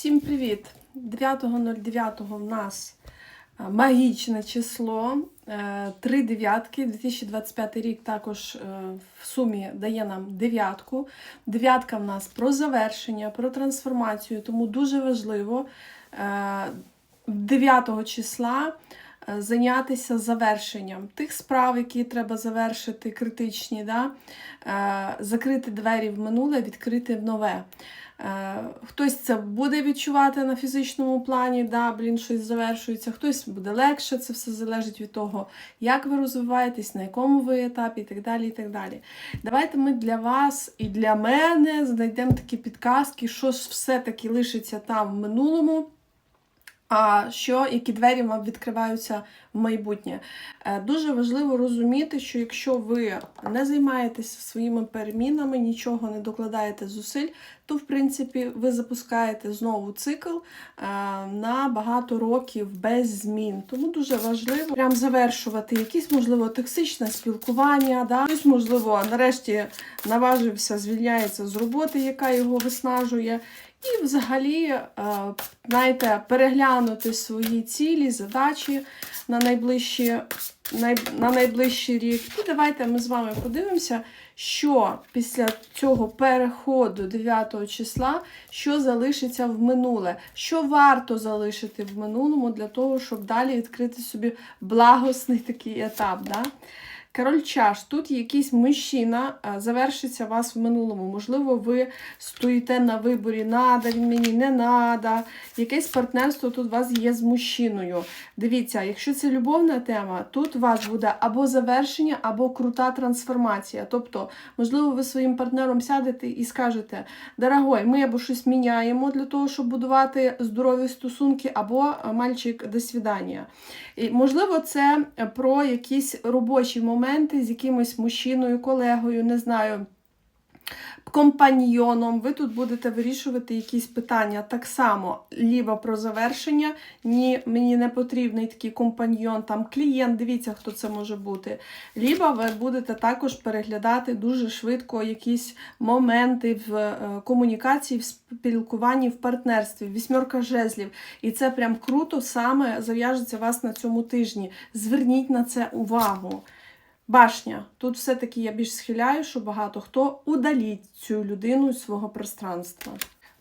Всім привіт! 9.09 в нас е, магічне число. е, Три дев'ятки. 2025 рік також е, в сумі дає нам дев'ятку. Дев'ятка в нас про завершення, про трансформацію, тому дуже важливо е, 9 числа зайнятися завершенням тих справ, які треба завершити, критичні, да? е, закрити двері в минуле, відкрити в нове. Е, Хтось це буде відчувати на фізичному плані, да, блін, щось завершується, хтось буде легше, це все залежить від того, як ви розвиваєтесь, на якому ви етапі і так далі. і так далі. Давайте ми для вас і для мене знайдемо такі підказки, що ж все-таки лишиться там в минулому. А що, які двері вам відкриваються в майбутнє? Е, Дуже важливо розуміти, що якщо ви не займаєтеся своїми перемінами, нічого не докладаєте зусиль, то в принципі ви запускаєте знову цикл е, на багато років без змін. Тому дуже важливо прям завершувати якісь, можливо, токсичне спілкування. Да? Хтось, можливо, нарешті наважився, звільняється з роботи, яка його виснажує. І взагалі, е, знаєте, переглянути свої цілі, задачі на найближчі, на найближчий рік. І давайте ми з вами подивимося, що після цього переходу 9 числа, що залишиться в минуле, що варто залишити в минулому для того, щоб далі відкрити собі благосний такий етап. Да? Король чаш, тут якийсь мужчина завершиться вас в минулому. Можливо, ви стоїте на виборі, надо він мені, не надо. Якесь партнерство тут у вас є з мужчиною. Дивіться, якщо це любовна тема, тут у вас буде або завершення, або крута трансформація. Тобто, можливо, ви своїм партнером сядете і скажете: дорогой, ми або щось міняємо для того, щоб будувати здорові стосунки, або мальчик, до свидання. І, можливо, це про якісь робочі моменти з якимось мужчиною, колегою, не знаю. Компаньйоном, ви тут будете вирішувати якісь питання так само, ліба про завершення. Ні, мені не потрібний такий компаньйон, там клієнт, дивіться, хто це може бути. Ліба ви будете також переглядати дуже швидко якісь моменти в е, комунікації, в спілкуванні, в партнерстві, вісьмерка жезлів. І це прям круто саме зав'яжеться вас на цьому тижні. Зверніть на це увагу. Башня. Тут все-таки я більш схиляю, що багато хто удаліть цю людину з свого пространства.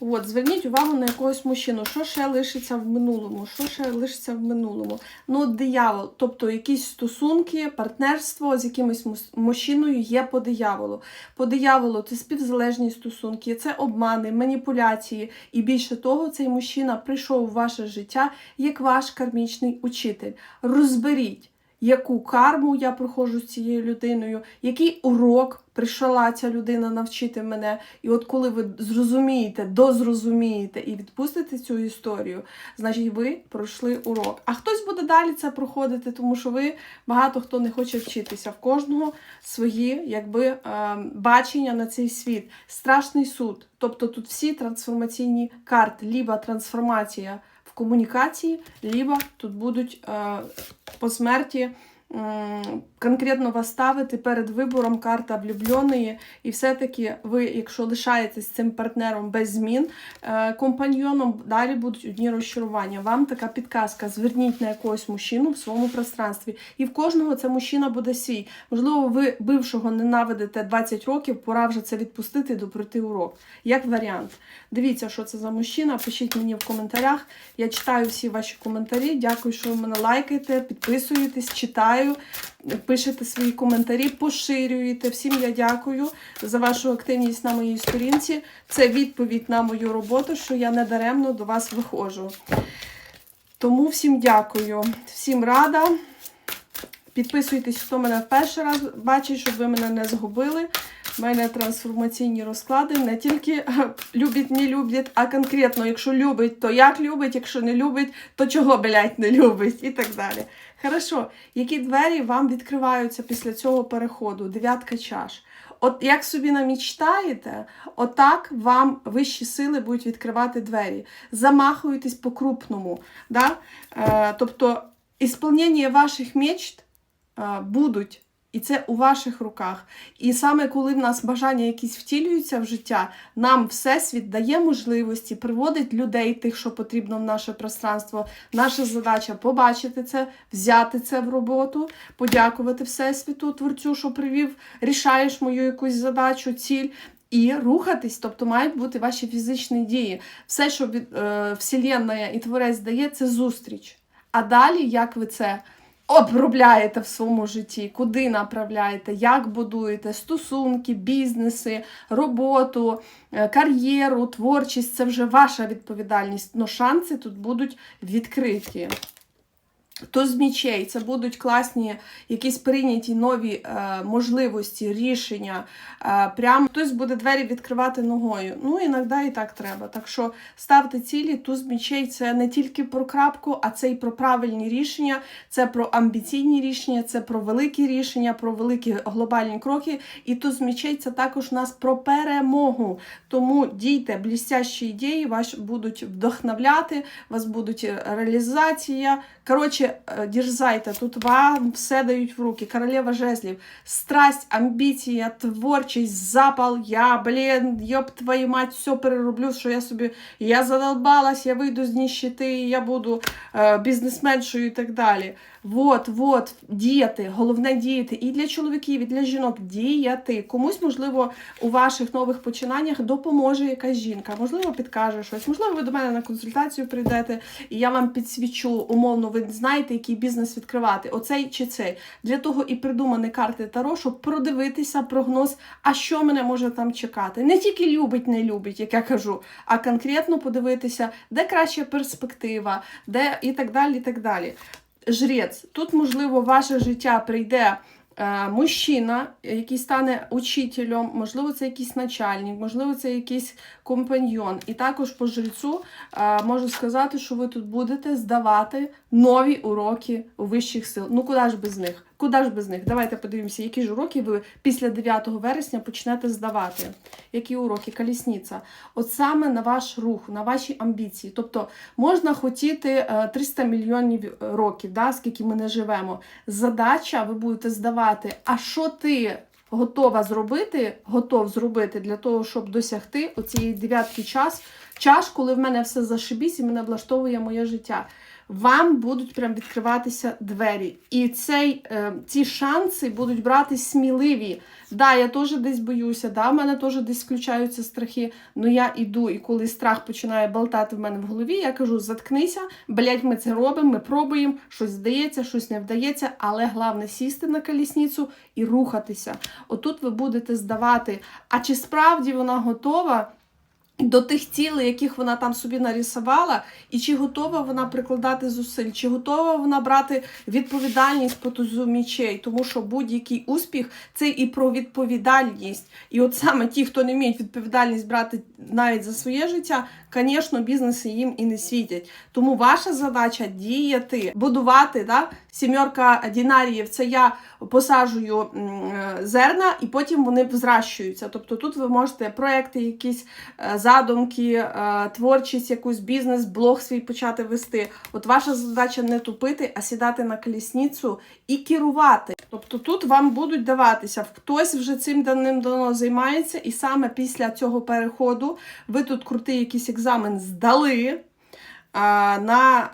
От, зверніть увагу на якогось мужчину, що ще лишиться в минулому, що ще лишиться в минулому. Ну, диявол, тобто якісь стосунки, партнерство з якимось мужчиною є по дияволу. По дияволу це співзалежні стосунки, це обмани, маніпуляції. І більше того, цей мужчина прийшов у ваше життя як ваш кармічний учитель. Розберіть яку карму я проходжу з цією людиною, який урок прийшла ця людина навчити мене. І от коли ви зрозумієте, дозрозумієте і відпустите цю історію, значить ви пройшли урок. А хтось буде далі це проходити, тому що ви багато хто не хоче вчитися. В кожного свої якби, е, бачення на цей світ. Страшний суд. Тобто тут всі трансформаційні карти, ліба трансформація комунікації, либо тут будуть е, по смерті конкретно вас ставити перед вибором карта влюбленої, і все-таки ви, якщо лишаєтесь цим партнером без змін, е, компаньйоном далі будуть одні розчарування. Вам така підказка: зверніть на якогось мужчину в своєму пространстві. І в кожного це мужчина буде свій. Можливо, ви бившого ненавидите 20 років, пора вже це відпустити і допройти урок. Як варіант. Дивіться, що це за мужчина. Пишіть мені в коментарях. Я читаю всі ваші коментарі. Дякую, що ви мене лайкаєте, підписуєтесь, читаю, пишете свої коментарі, поширюєте. Всім я дякую за вашу активність на моїй сторінці. Це відповідь на мою роботу, що я не даремно до вас виходжу. Тому всім дякую, всім рада. Підписуйтесь, хто мене в перший раз бачить, щоб ви мене не згубили. У мене трансформаційні розклади не тільки е, любить, не любить, а конкретно, якщо любить, то як любить, якщо не любить, то чого, блядь, не любить і так далі. Хорошо, які двері вам відкриваються після цього переходу? Дев'ятка чаш. От як собі намічтаєте, отак вам вищі сили будуть відкривати двері. Замахуєтесь по-крупному. Да? Е, тобто, ісполнення ваших мечт е, будуть І це у ваших руках. І саме коли в нас бажання якісь втілюються в життя, нам Всесвіт дає можливості, приводить людей, тих, що потрібно в наше пространство. Наша задача побачити це, взяти це в роботу, подякувати Всесвіту, Творцю, що привів, рішаєш мою якусь задачу, ціль. І рухатись, тобто мають бути ваші фізичні дії. Все, що від е, Вселенна і Творець дає, це зустріч. А далі, як ви це обробляєте в своєму житті, куди направляєте, як будуєте стосунки, бізнеси, роботу, е, кар'єру, творчість це вже ваша відповідальність. Но шанси тут будуть відкриті. Туз мічей це будуть класні якісь прийняті нові е, можливості, рішення. Е, прям хтось буде двері відкривати ногою. Ну, іноді і так треба. Так що ставте цілі, туз мічей це не тільки про крапку, а це і про правильні рішення, це про амбіційні рішення, це про великі рішення, про великі глобальні кроки. І туз мічей це також у нас про перемогу. Тому дійте, блістящі ідеї вас будуть вдохновляти, вас будуть е, реалізація. Коротше, е, дерзайте, тут вам все дають в руки. Королева жезлів, страсть, амбіція, творчість, запал. Я, блін, йоб твою мать, все перероблю, що я собі. Я задолбалась, я вийду з ніщити, я буду е, бізнесменшою і так далі. Вот, вот, діяти, головне діяти і для чоловіків, і для жінок діяти. Комусь, можливо, у ваших нових починаннях допоможе якась жінка, можливо, підкаже щось, можливо, ви до мене на консультацію прийдете, і я вам підсвічу, умовно, ви знаєте, який бізнес відкривати, оцей чи цей. Для того і придумані карти Таро, щоб продивитися прогноз, а що мене може там чекати. Не тільки любить, не любить, як я кажу, а конкретно подивитися, де краща перспектива, де і так далі. і так далі. Жрець. Тут, можливо, в ваше життя прийде е, мужчина, який стане учителем, можливо, це якийсь начальник, можливо, це якийсь компаньйон. І також по жрецю е, можу сказати, що ви тут будете здавати нові уроки вищих сил. Ну, куди ж без них? Куди ж без них? Давайте подивимося, які ж уроки ви після 9 вересня почнете здавати. Які уроки? Колісниця. От саме на ваш рух, на ваші амбіції. Тобто можна хотіти е, 300 мільйонів років, да, скільки ми не живемо. Задача ви будете здавати, а що ти готова зробити, готов зробити для того, щоб досягти оцієї дев'ятки час, час, коли в мене все зашибісь і мене влаштовує моє життя. Вам будуть прям відкриватися двері. І цей, е, ці шанси будуть брати сміливі. Да, я теж десь боюся, да, в мене теж десь включаються страхи. але я іду, і коли страх починає болтати в мене в голові, я кажу: заткнися, блять, ми це робимо, ми пробуємо, щось здається, щось не вдається, але головне сісти на колісницю і рухатися. Отут ви будете здавати. А чи справді вона готова? До тих цілей, яких вона там собі нарисувала, і чи готова вона прикладати зусиль, чи готова вона брати відповідальність по тузу мічей, тому що будь-який успіх це і про відповідальність. І от саме ті, хто не вміють відповідальність брати навіть за своє життя, звісно, бізнеси їм і не світять. Тому ваша задача діяти, будувати. Да? Сімерка дінаріїв це я посаджую е, зерна, і потім вони взращуються. Тобто тут ви можете проекти, якісь е, задумки, е, творчість, якусь бізнес, блог свій почати вести. От ваша задача не тупити, а сідати на колісницю і керувати. Тобто тут вам будуть даватися, хтось вже цим даним давно займається, і саме після цього переходу ви тут крутий якийсь екзамен здали. На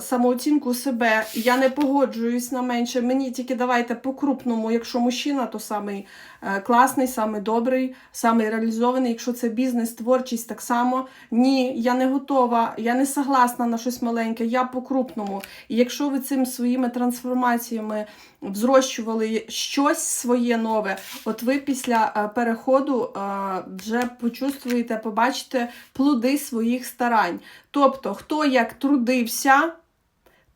самооцінку себе я не погоджуюсь на менше. Мені тільки давайте по-крупному, якщо мужчина, то самий е, класний, самий добрий, самий реалізований. Якщо це бізнес, творчість, так само. Ні, я не готова, я не согласна на щось маленьке, я по-крупному. І якщо ви цим своїми трансформаціями взрощували щось своє нове, от ви після е, переходу е, вже почувствуєте, побачите плоди своїх старань. Тобто, хто як трудився,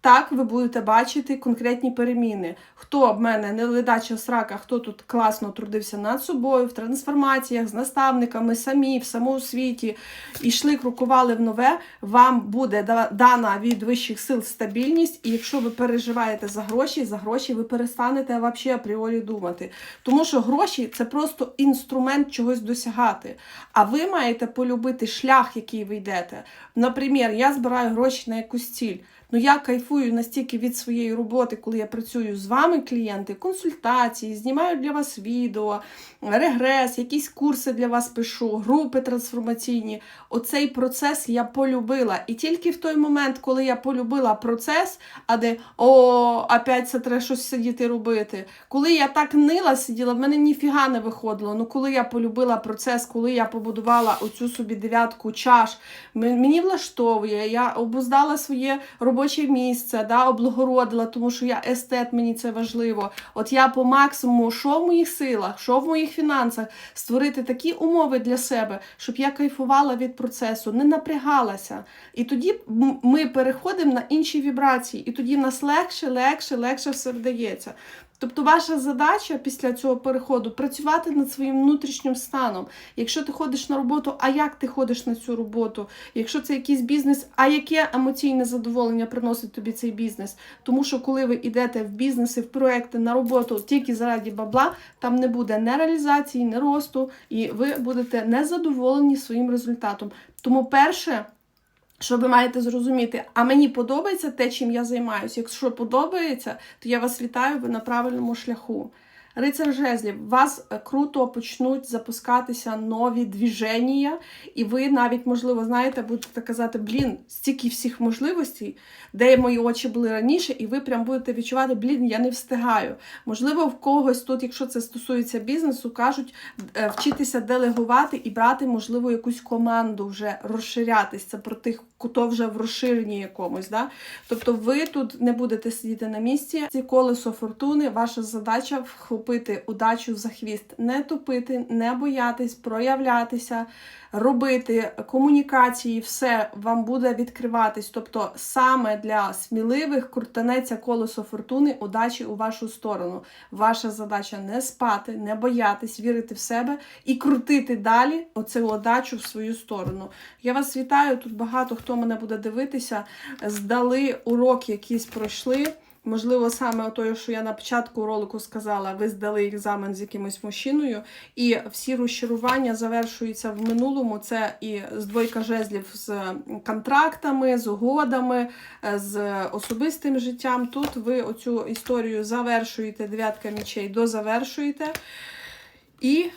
так ви будете бачити конкретні переміни. Хто в мене не ледача срака, хто тут класно трудився над собою, в трансформаціях, з наставниками, самі, в самоосвіті, йшли, крокували в нове, вам буде дана від вищих сил стабільність, і якщо ви переживаєте за гроші, за гроші ви перестанете взагалі апріорі думати. Тому що гроші це просто інструмент чогось досягати. А ви маєте полюбити шлях, який ви йдете. Наприклад, я збираю гроші на якусь ціль. Ну я кайфую. настільки від своєї роботи, коли я працюю з вами, клієнти, консультації, знімаю для вас відео, регрес, якісь курси для вас пишу, групи трансформаційні. Оцей процес я полюбила. І тільки в той момент, коли я полюбила процес, а де о, опять це треба щось сидіти робити. Коли я так нила сиділа, в мене ніфіга не виходило. Ну, коли я полюбила процес, коли я побудувала оцю собі дев'ятку чаш, мені влаштовує, я обуздала своє робоче місце, да, облагородила, тому що я естет, мені це важливо. От я по максимуму, що в моїх силах, що в моїх фінансах, створити такі умови для себе, щоб я кайфувала від процесу, не напрягалася. І тоді ми переходимо на інші вібрації, і тоді в нас легше, легше, легше все вдається. Тобто ваша задача після цього переходу працювати над своїм внутрішнім станом. Якщо ти ходиш на роботу, а як ти ходиш на цю роботу? Якщо це якийсь бізнес, а яке емоційне задоволення приносить тобі цей бізнес? Тому що коли ви йдете в бізнеси, в проекти на роботу тільки заради бабла, там не буде не реалізації, не росту, і ви будете незадоволені своїм результатом. Тому перше. Що ви маєте зрозуміти, а мені подобається те, чим я займаюся. Якщо подобається, то я вас вітаю, ви на правильному шляху. Рицар жезлів, вас е, круто почнуть запускатися нові двіження, і ви навіть, можливо, знаєте, будете казати, блін, стільки всіх можливостей, де мої очі були раніше, і ви прям будете відчувати, блін, я не встигаю. Можливо, в когось тут, якщо це стосується бізнесу, кажуть е, вчитися делегувати і брати, можливо, якусь команду вже розширятись. Це про тих, хто вже в розширенні якомусь. Да? Тобто ви тут не будете сидіти на місці. Ці колесо фортуни, ваша задача вхопити удачу за хвіст, не тупити, не боятись, проявлятися, робити комунікації, все вам буде відкриватись. Тобто саме для сміливих крутанеться колесо фортуни, удачі у вашу сторону. Ваша задача не спати, не боятись, вірити в себе і крутити далі оцю удачу в свою сторону. Я вас вітаю. Тут багато хто мене буде дивитися. Здали урок, якийсь пройшли. Можливо, саме те, що я на початку ролику сказала, ви здали екзамен з якимось мужчиною, і всі розчарування завершуються в минулому. Це і з двойка жезлів з контрактами, з угодами, е, з особистим життям. Тут ви оцю історію завершуєте, дев'ятка мічей дозавершуєте. І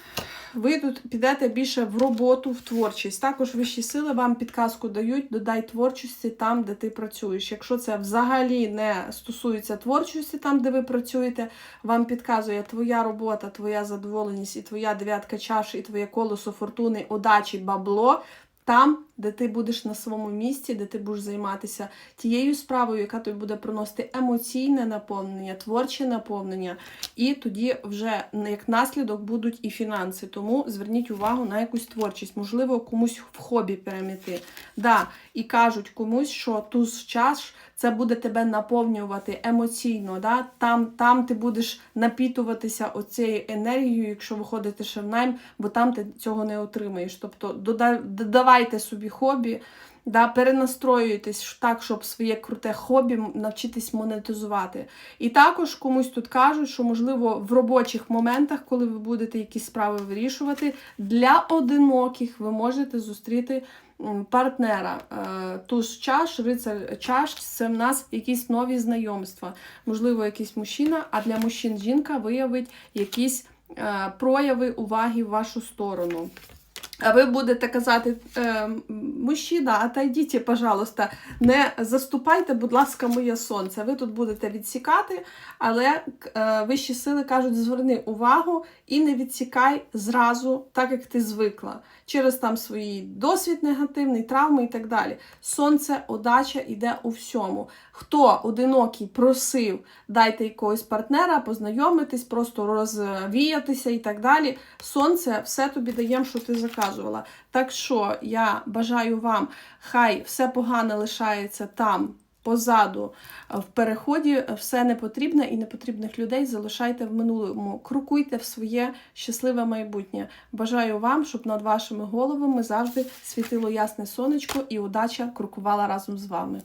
ви тут підете більше в роботу, в творчість. Також вищі сили вам підказку дають, додай творчості там, де ти працюєш. Якщо це взагалі не стосується творчості, там, де ви працюєте, вам підказує твоя робота, твоя задоволеність, і твоя дев'ятка чаш, і твоє колесо фортуни, удачі, бабло. Там, де ти будеш на своєму місці, де ти будеш займатися тією справою, яка тобі буде приносити емоційне наповнення, творче наповнення, і тоді вже як наслідок будуть і фінанси. Тому зверніть увагу на якусь творчість, можливо, комусь в хобі переміти. Да, і кажуть комусь, що туз час це буде тебе наповнювати емоційно. Да? Там, там ти будеш напітуватися оцією енергією, якщо виходите ще в найм, бо там ти цього не отримаєш. Тобто додавайте собі хобі. Да, перенастроюйтесь так, щоб своє круте хобі навчитись монетизувати. І також комусь тут кажуть, що можливо в робочих моментах, коли ви будете якісь справи вирішувати, для одиноких ви можете зустріти партнера. Е, Туз чаш, рицар чаш це в нас якісь нові знайомства. Можливо, якийсь мужчина, а для мужчин жінка виявить якісь е, прояви уваги в вашу сторону. А ви будете казати, е, мужчина, отойдіть, пожалуйста, не заступайте, будь ласка, моє сонце. Ви тут будете відсікати, але вищі сили кажуть, зверни увагу і не відсікай зразу, так як ти звикла. Через там свій досвід негативний, травми і так далі. Сонце, удача йде у всьому. Хто одинокий просив, дайте якогось партнера, познайомитись, просто розвіятися і так далі. Сонце все тобі дає, що ти заказувала. Так що я бажаю вам, хай все погане лишається там. Позаду в переході все непотрібне і непотрібних людей залишайте в минулому. Крокуйте в своє щасливе майбутнє. Бажаю вам, щоб над вашими головами завжди світило ясне сонечко і удача крокувала разом з вами.